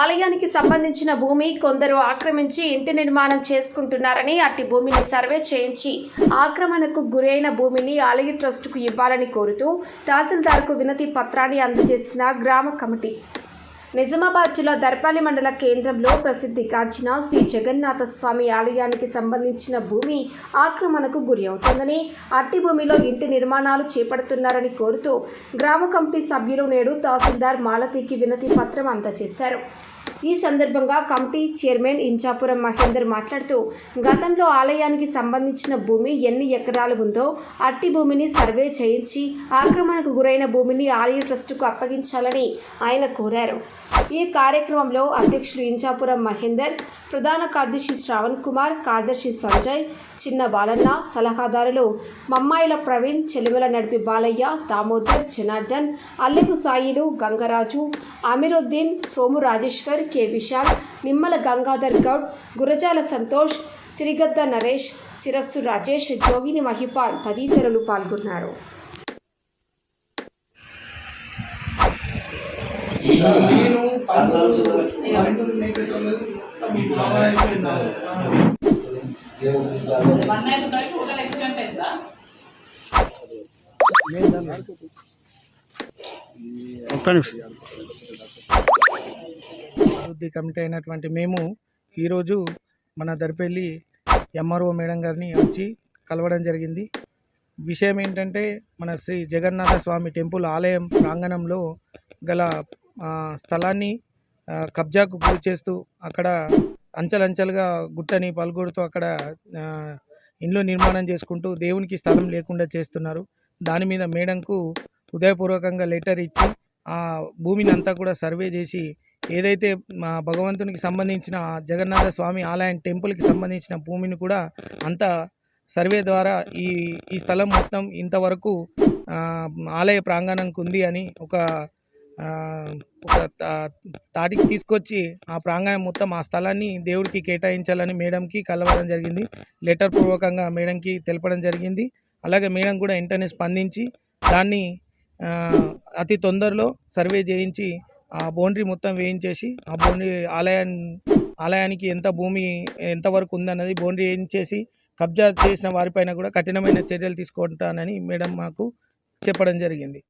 ఆలయానికి సంబంధించిన భూమి కొందరు ఆక్రమించి ఇంటి నిర్మాణం చేసుకుంటున్నారని అట్టి భూమిని సర్వే చేయించి ఆక్రమణకు గురైన భూమిని ఆలయ ట్రస్టుకు ఇవ్వాలని కోరుతూ తహసీల్దార్కు వినతి పత్రాన్ని అందజేసిన గ్రామ కమిటీ. నిజామాబాద్ జిల్లా దర్పాలి మండల కేంద్రంలో ప్రసిద్ధిగాంచిన శ్రీ జగన్నాథ స్వామి ఆలయానికి సంబంధించిన భూమి ఆక్రమణకు గురి అవుతుందని అట్టి భూమిలో ఇంటి నిర్మాణాలు చేపడుతున్నారని కోరుతూ గ్రామ కమిటీ సభ్యులు నేడు తహసీల్దార్ మాలతీకి వినతి పత్రం అందజేశారు. ఈ సందర్భంగా కమిటీ చైర్మన్ ఇంచాపురం మహేందర్ మాట్లాడుతూ గతంలో ఆలయానికి సంబంధించిన భూమి ఎన్ని ఎకరాలు ఉందో అట్టి భూమిని సర్వే చేయించి ఆక్రమణకు గురైన భూమిని ఆలయ ట్రస్టుకు అప్పగించాలని ఆయన కోరారు. ఈ కార్యక్రమంలో అధ్యక్షులు ఇంచాపురం మహేందర్ ప్రధాన కార్యదర్శి శ్రావణ్ కుమార్ కార్యదర్శి సంజయ్ చిన్న బాలన్న సలహాదారులు మమ్మాయిల ప్రవీణ్ చెలిమల నడిపి బాలయ్య దామోదర్ జనార్దన్ అల్లెపు సాయిలు గంగరాజు అమీరుద్దీన్ సోము రాజేశ్వర్ కె. విశాల్ నిమ్మల గంగాధర్ గౌడ్ గురజాల సంతోష్ సిరిగద్ద నరేష్ శిరస్సు రాజేష్ జోగిని మహిపాల్ తదితరులు పాల్గొన్నారు. ఒక్క నిమిషం. అభివృద్ధి కమిటీ అయినటువంటి మేము ఈరోజు మన దరిపెల్లి ఎంఆర్ఓ మేడం గారిని వచ్చి కలవడం జరిగింది. విషయం ఏంటంటే మన శ్రీ జగన్నాథ స్వామి టెంపుల్ ఆలయం ప్రాంగణంలో గల స్థలాన్ని కబ్జాకు గురి చేస్తూ అక్కడ అంచెలంచెలుగా గుట్టని పలుగొడుతూ అక్కడ ఇండ్లు నిర్మాణం చేసుకుంటూ దేవునికి స్థలం లేకుండా చేస్తున్నారు. దాని మీద మేడంకు హృదయపూర్వకంగా లెటర్ ఇచ్చి ఆ భూమిని అంతా కూడా సర్వే చేసి ఏదైతే మా భగవంతునికి సంబంధించిన జగన్నాథ స్వామి ఆలయం టెంపుల్కి సంబంధించిన భూమిని కూడా అంత సర్వే ద్వారా ఈ ఈ స్థలం మొత్తం ఇంతవరకు ఆలయ ప్రాంగణంకి ఉంది అని ఒక ఒక తాటికి తీసుకొచ్చి ఆ ప్రాంగణం మొత్తం ఆ స్థలాన్ని దేవుడికి కేటాయించాలని మేడంకి కలవడం జరిగింది. లెటర్ పూర్వకంగా మేడంకి తెలపడం జరిగింది. అలాగే మేడం కూడా వెంటనే స్పందించి దాన్ని అతి తొందరలో సర్వే చేయించి ఆ బౌండరీ మొత్తం వేయించేసి ఆ బౌండరీ ఆలయాన్ని ఆలయానికి ఎంత భూమి ఎంతవరకు ఉందన్నది బౌండరీ వేయించేసి కబ్జా చేసిన వారిపైన కూడా కఠినమైన చర్యలు తీసుకుంటానని మేడం మాకు చెప్పడం జరిగింది.